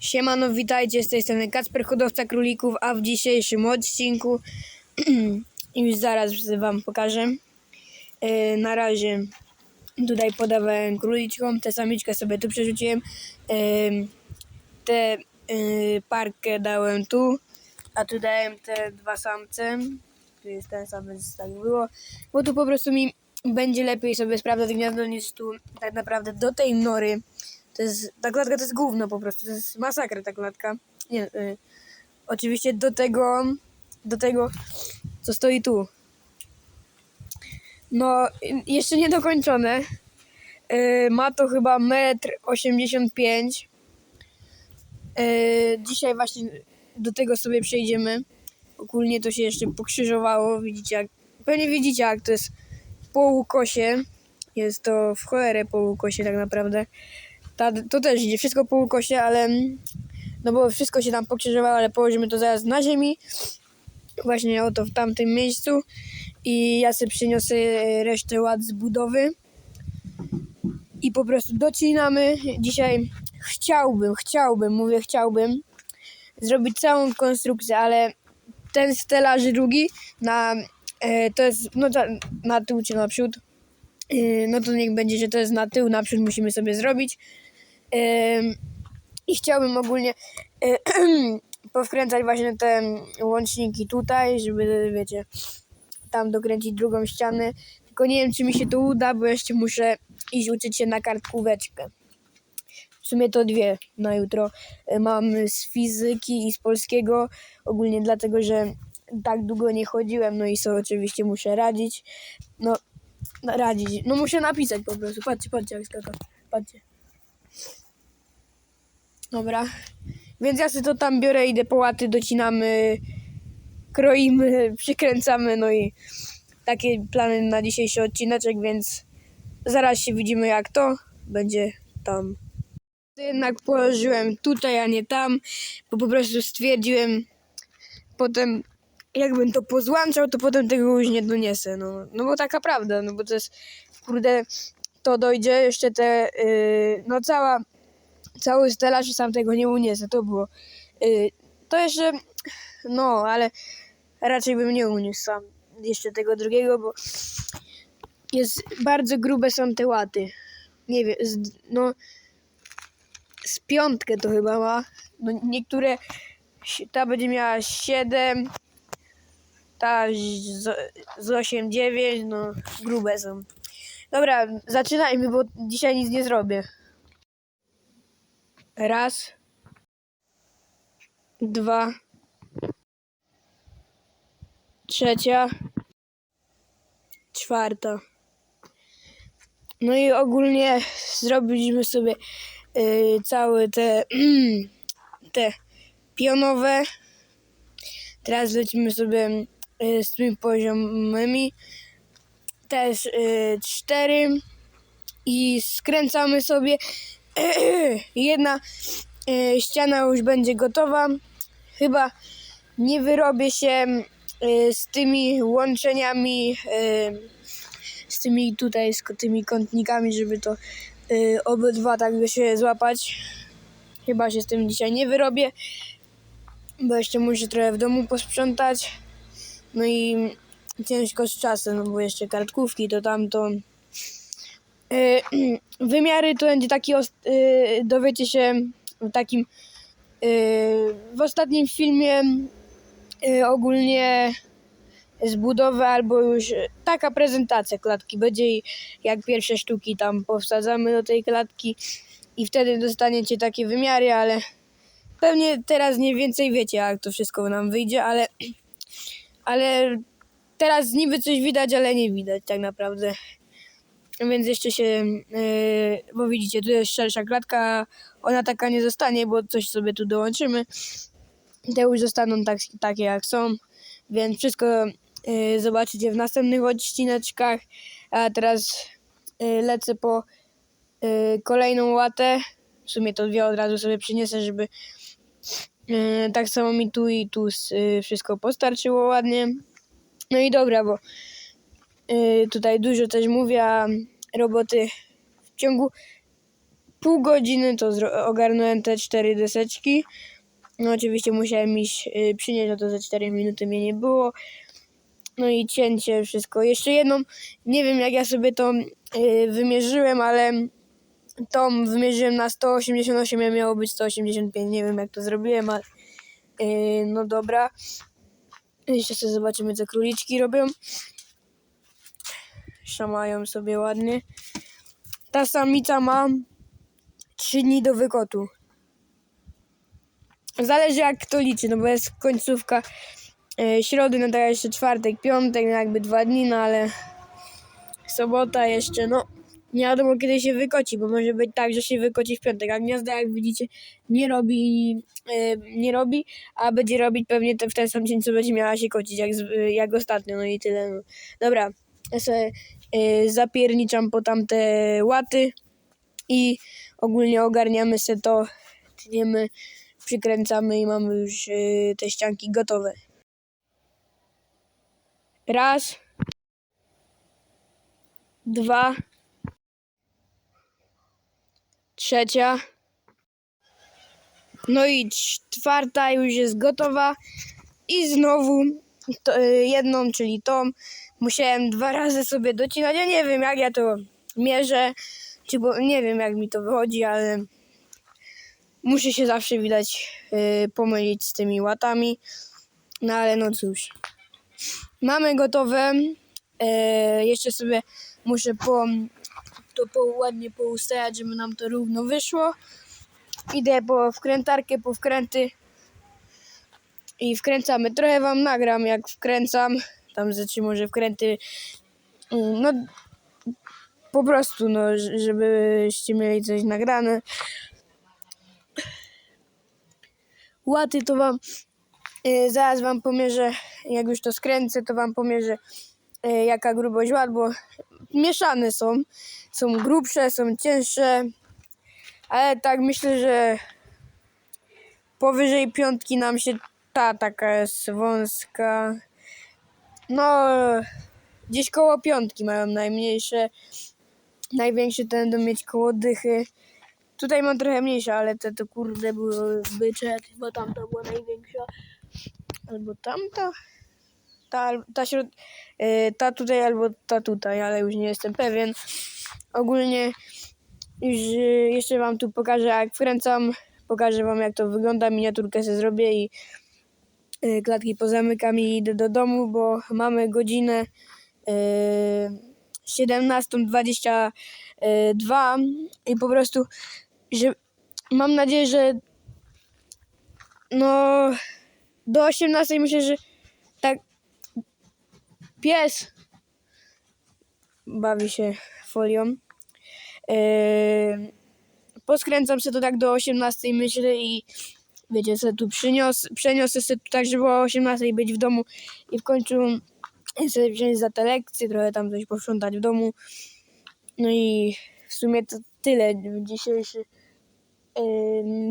Siemano, witajcie, z tej strony Kacper, hodowca królików, a w dzisiejszym odcinku już zaraz wam pokażę. E, na razie tutaj podawałem króliczkom, tę samiczkę sobie tu przerzuciłem, e, tę e, parkę dałem tu, a tu dałem te dwa samce, tu jest ten sam, więc tak było, bo tu po prostu mi będzie lepiej sobie sprawdzać gniazdo niż tu tak naprawdę do tej nory. To jest, ta klatka to jest gówno po prostu, to jest masakra ta klatka. Nie, y, oczywiście do tego, do tego, co stoi tu. No, jeszcze nie dokończone. Y, ma to chyba metr 85. Y, dzisiaj właśnie do tego sobie przejdziemy. Ogólnie to się jeszcze pokrzyżowało, widzicie jak, pewnie widzicie jak to jest po łukosie. Jest to w cholerę po łukosie tak naprawdę. Ta, to też idzie wszystko po ukosie, ale no bo wszystko się tam pokrzyżowało, ale położymy to zaraz na ziemi. Właśnie oto w tamtym miejscu. I ja sobie przyniosę resztę ład z budowy. I po prostu docinamy. Dzisiaj chciałbym, chciałbym, mówię chciałbym, zrobić całą konstrukcję, ale ten stelaż drugi na, e, to jest no, na tył czy naprzód. Yy, no to niech będzie, że to jest na tył, naprzód musimy sobie zrobić. I chciałbym ogólnie powkręcać właśnie te łączniki tutaj, żeby, wiecie, tam dokręcić drugą ścianę. Tylko nie wiem, czy mi się to uda, bo jeszcze muszę iść uczyć się na kartkóweczkę. W sumie to dwie na jutro. Yy, Mam z fizyki i z polskiego, ogólnie dlatego, że tak długo nie chodziłem, no i sobie oczywiście muszę radzić. No, radzić. No muszę napisać po prostu. Patrzcie, patrzcie jak skaka. Patrzcie. Dobra. Więc ja sobie to tam biorę, idę po łaty, docinamy, kroimy, przykręcamy, no i takie plany na dzisiejszy odcineczek, więc zaraz się widzimy jak to będzie tam. Jednak położyłem tutaj, a nie tam, bo po prostu stwierdziłem potem jakbym to pozłączał, to potem tego już nie doniesę, no, no bo taka prawda, no bo to jest, kurde, to dojdzie, jeszcze te, yy, no cała, cały stelaż i sam tego nie uniesę, to było, yy, to jeszcze, no, ale raczej bym nie uniósł sam jeszcze tego drugiego, bo jest, bardzo grube są te łaty, nie wiem, z, no, z piątkę to chyba ma, no niektóre, ta będzie miała 7, ta z, z 8, 9, no grube są. Dobra, zaczynajmy, bo dzisiaj nic nie zrobię. Raz. Dwa. Trzecia. Czwarta. No i ogólnie zrobiliśmy sobie y, całe te, te pionowe. Teraz lecimy sobie y, z tymi poziomymi. Też y, cztery. I skręcamy sobie. Jedna y, ściana już będzie gotowa. Chyba nie wyrobię się y, z tymi łączeniami, y, z tymi tutaj, z tymi kątnikami, żeby to obydwa tak by się złapać. Chyba się z tym dzisiaj nie wyrobię bo jeszcze muszę trochę w domu posprzątać. No i ciężko z czasem, no bo jeszcze kartkówki, to tamto. Yy, wymiary to będzie taki, yy, dowiecie się w takim, yy, w ostatnim filmie ogólnie z budowy albo już taka prezentacja klatki będzie jak pierwsze sztuki tam powsadzamy do tej klatki i wtedy dostaniecie takie wymiary, ale Pewnie teraz nie więcej wiecie, jak to wszystko nam wyjdzie, ale, ale teraz niby coś widać, ale nie widać tak naprawdę. Więc jeszcze się, yy, bo widzicie, tu jest szersza klatka, ona taka nie zostanie, bo coś sobie tu dołączymy. Te już zostaną tak, takie jak są, więc wszystko yy, zobaczycie w następnych odcineczkach. A teraz yy, lecę po yy, kolejną łatę. W sumie to dwie od razu sobie przyniosę, żeby Yy, tak samo mi tu i tu yy, wszystko postarczyło ładnie. No i dobra, bo tutaj dużo też mówię, a roboty w ciągu pół godziny to ogarnąłem te cztery deseczki. No oczywiście musiałem iść y, przynieść, no to za 4 minuty mnie nie było. No i cięcie, wszystko. Jeszcze jedną, nie wiem jak ja sobie to y, wymierzyłem, ale tą wymierzyłem na 188, a miało być 185. Nie wiem jak to zrobiłem, ale y, no dobra. Jeszcze sobie zobaczymy co króliczki robią. Szamają sobie ładnie. Ta samica ma 3 dni do wykotu. Zależy jak kto liczy, no bo jest końcówka e, środy, no jeszcze czwartek, piątek, no jakby dwa dni, no ale sobota jeszcze, no nie wiadomo kiedy się wykoci, bo może być tak, że się wykoci w piątek, a gniazda jak widzicie nie robi, e, nie robi, a będzie robić pewnie te, w ten sam dzień, co będzie miała się kocić, jak, e, jak ostatnio, no i tyle. No. Dobra, ja sobie zapierniczam po tamte łaty i ogólnie ogarniamy se to, tniemy, przykręcamy i mamy już y, te ścianki gotowe. Raz, dwa, trzecia, no i czwarta już jest gotowa i znowu y, jedną, czyli tą, musiałem dwa razy sobie docinać. Ja nie wiem jak ja to mierzę, czy bo nie wiem jak mi to wychodzi, ale muszę się zawsze widać y, pomylić z tymi łatami. No ale no cóż. Mamy gotowe. E, jeszcze sobie muszę po, to po, ładnie poustajać, żeby nam to równo wyszło. Idę po wkrętarkę, po wkręty i wkręcamy. Trochę wam nagram jak wkręcam. Tam ze trzy może wkręty. mm, No po prostu, no, żebyście mieli coś nagrane. łaty to wam y, zaraz wam pomierzę, jak już to skręcę, to wam pomierzę y, jaka grubość łat, bo mieszane są. Są grubsze, są cięższe, ale tak myślę, że powyżej piątki nam się ta taka jest wąska. No, gdzieś koło piątki mają najmniejsze. Największe to będą mieć koło dychy. Tutaj mam trochę mniejsze, ale te to kurde były bycze, chyba tamta była największa. Albo tamta. Ta, ta, środ... y, ta tutaj albo ta tutaj, ale już nie jestem pewien. Ogólnie już y, jeszcze wam tu pokażę jak wkręcam. Pokażę wam jak to wygląda. Miniaturkę sobie zrobię i klatki pozamykam i idę do domu, bo mamy godzinę y, 17.22 i po prostu że mam nadzieję, że no do 18 myślę, że tak pies bawi się folią. Yy, poskręcam się to tak do 18 myślę i wiecie, sobie tu przynios, przeniosę się tu tak, żeby o 18 być w domu i w końcu sobie wziąć za te lekcje, trochę tam coś posprzątać w domu. No i w sumie to tyle w dzisiejszym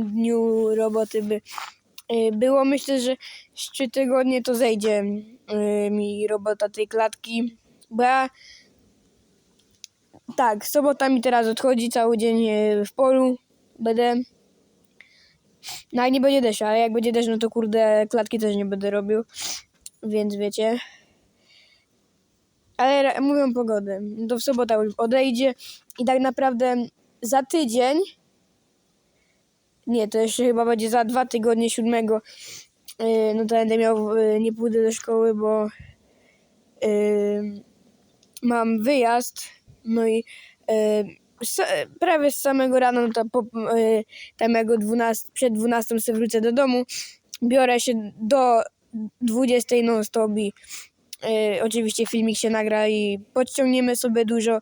dniu roboty by y, było. Myślę, że z tygodnie to zejdzie mi robota tej klatki, bo ja tak, sobota mi teraz odchodzi cały dzień y, w polu, będę no jak nie będzie deszczu, ale jak będzie deszcz, no to kurde klatki też nie będę robił, więc wiecie. Ale mówią pogodę, to w sobota już odejdzie i tak naprawdę za tydzień nie, to jeszcze chyba będzie za dwa tygodnie, siódmego. Yy, no to będę miał, yy, nie pójdę do szkoły, bo yy, mam wyjazd. No i yy, prawie z samego rana, no to po, yy, tam jak o 12, przed 12 sobie wrócę do domu. Biorę się do 20 non stop yy, oczywiście filmik się nagra i podciągniemy sobie dużo.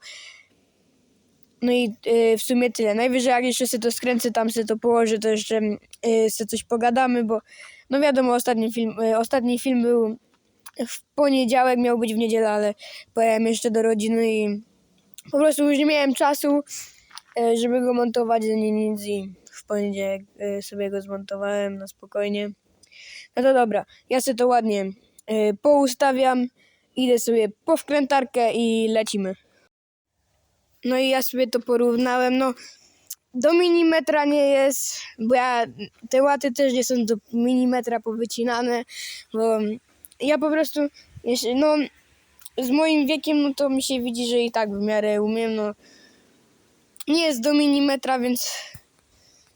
No i y, w sumie tyle. Najwyżej jak jeszcze sobie to skręcę, tam sobie to położę, to jeszcze y, sobie coś pogadamy, bo no wiadomo, ostatni film, y, ostatni film był w poniedziałek, miał być w niedzielę, ale pojechałem jeszcze do rodziny i po prostu już nie miałem czasu, y, żeby go montować, ani nic i w poniedziałek y, sobie go zmontowałem na spokojnie. No to dobra, ja sobie to ładnie y, poustawiam, idę sobie po wkrętarkę i lecimy. No i ja sobie to porównałem, no do milimetra nie jest, bo ja, te łaty też nie są do milimetra powycinane, bo ja po prostu, jeszcze, no, z moim wiekiem, no to mi się widzi, że i tak w miarę umiem, no, nie jest do milimetra, więc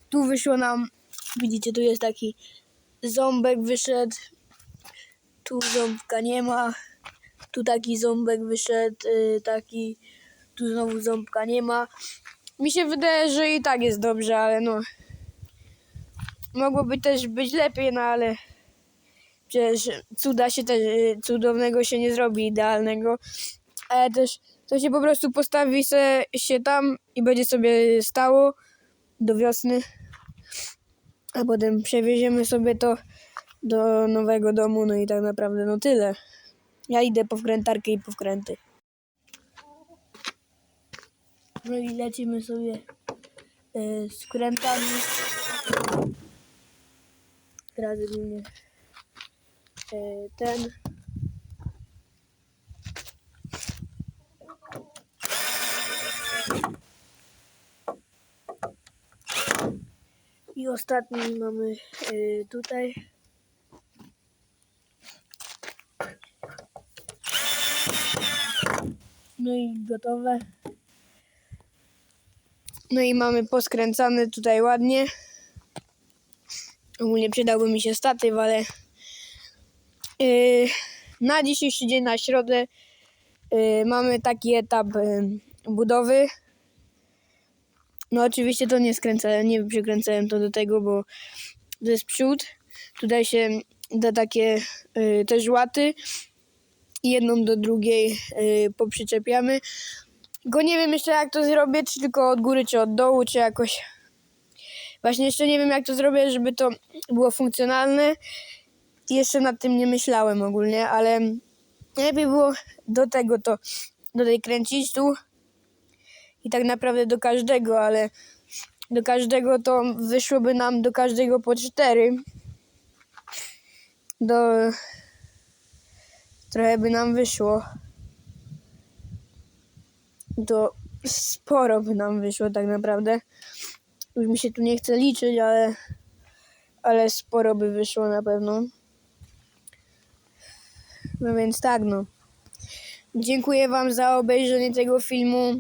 tu wyszło nam, widzicie, tu jest taki ząbek wyszedł, tu ząbka nie ma, tu taki ząbek wyszedł, y, taki, tu znowu ząbka nie ma. Mi się wydaje, że i tak jest dobrze, ale no. Mogłoby też być lepiej, no ale przecież cuda się też, y, cudownego się nie zrobi idealnego. Ale też to się po prostu postawi se, się tam i będzie sobie stało do wiosny. A potem przewieziemy sobie to do nowego domu, no i tak naprawdę no tyle. Ja idę po wkrętarkę i po wkręty. No i lecimy sobie e, z wkrętami. Teraz ogólnie e, ten. I ostatni mamy e, tutaj. No i gotowe. No i mamy poskręcane tutaj ładnie. Ogólnie przydałby mi się statyw, ale na dzisiejszy dzień, na środę yy, mamy taki etap yy, budowy. No oczywiście to nie skręcałem, nie przykręcałem to do tego, bo to jest przód. Tutaj się da takie też łaty. Jedną do drugiej poprzyczepiamy. Go nie wiem jeszcze jak to zrobię, czy tylko od góry, czy od dołu, czy jakoś. Właśnie jeszcze nie wiem jak to zrobię, żeby to było funkcjonalne. Jeszcze nad tym nie myślałem ogólnie, ale lepiej było do tego to, do tej kręcić tu i tak naprawdę do każdego, ale do każdego to wyszłoby nam do każdego po cztery. Do... Trochę by nam wyszło to sporo by nam wyszło tak naprawdę. Już mi się tu nie chce liczyć, ale, ale sporo by wyszło na pewno. No więc tak, no. Dziękuję Wam za obejrzenie tego filmu.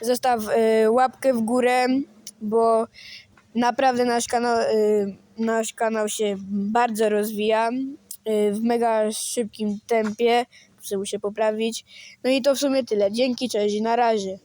Zostaw y, łapkę w górę, bo naprawdę nasz kanał, y, nasz kanał się bardzo rozwija y, w mega szybkim tempie. Muszę się poprawić. No i to w sumie tyle. Dzięki, cześć na razie.